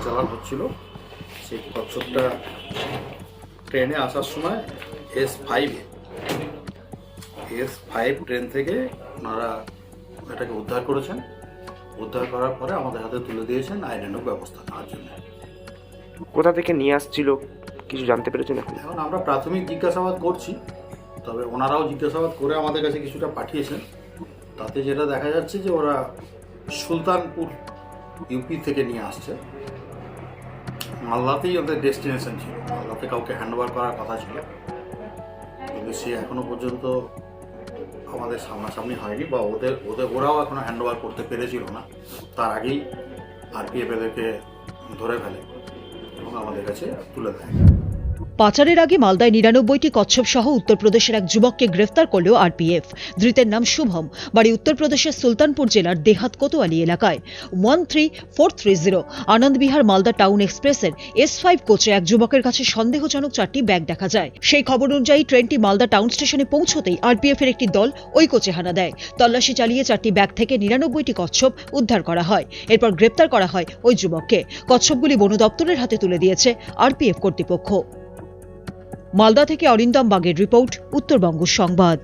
পাচালান হচ্ছিল। সেই কচ্ছপটা ট্রেনে আসার সময় এস ফাইভে এস ফাইভ ট্রেন থেকে ওনারা এটাকে উদ্ধার করেছেন। উদ্ধার করার পরে আমাদের হাতে তুলে দিয়েছেন আইনানুক ব্যবস্থা নেওয়ার জন্য। কোথা থেকে নিয়ে আসছিল কিছু জানতে পেরেছেন এখন? এখন আমরা প্রাথমিক জিজ্ঞাসাবাদ করছি তবে ওনারাও জিজ্ঞাসাবাদ করে আমাদের কাছে কিছুটা পাঠিয়েছেন। তাতে যেটা দেখা যাচ্ছে যে ওরা সুলতানপুর ইউপি থেকে নিয়ে আসছে। মালদাতেই ওদের ডেস্টিনেশন ছিল মালদাতে কাউকে হ্যান্ড ওভার করার কথা ছিল, কিন্তু সে এখনও পর্যন্ত আমাদের সামনাসামনি হয়নি বা ওদের ওদের, ওরাও এখনও হ্যান্ড ওভার করতে পেরেছিল না। তার আগেই আর আরপিএফ এদেরকে ধরে ফেলে এবং আমাদের কাছে তুলে দেয়। পাচারের আগে মালদায় নিরানব্বইটি কচ্ছপ সহ উত্তরপ্রদেশের এক যুবককে গ্রেফতার করল আরপিএফ। ধৃতের নাম শুভম। বাড়ি উত্তরপ্রদেশের সুলতানপুর জেলার দেহাত কোতোয়ালি এলাকায়। One three four three zero Anandvihar Malda town এক্সপ্রেসের এস ফাইভ কোচে এক যুবকের কাছে সন্দেহজনক চারটি ব্যাগ দেখা যায়। সেই খবর অনুযায়ী ট্রেনটি মালদা টাউন স্টেশনে পৌঁছতেই আরপিএফ এর একটি দল ওই কোচে হানা দেয়। তল্লাশি চালিয়ে চারটি ব্যাগ থেকে নিরানব্বইটি কচ্ছপ উদ্ধার করা হয়। এরপর গ্রেপ্তার করা হয় ওই যুবককে। কচ্ছপগুলি বন দপ্তরের হাতে তুলে দিয়েছে আরপিএফ কর্তৃপক্ষ। মালদা থেকে অরিন্দম বাগের রিপোর্ট উত্তরবঙ্গ সংবাদ।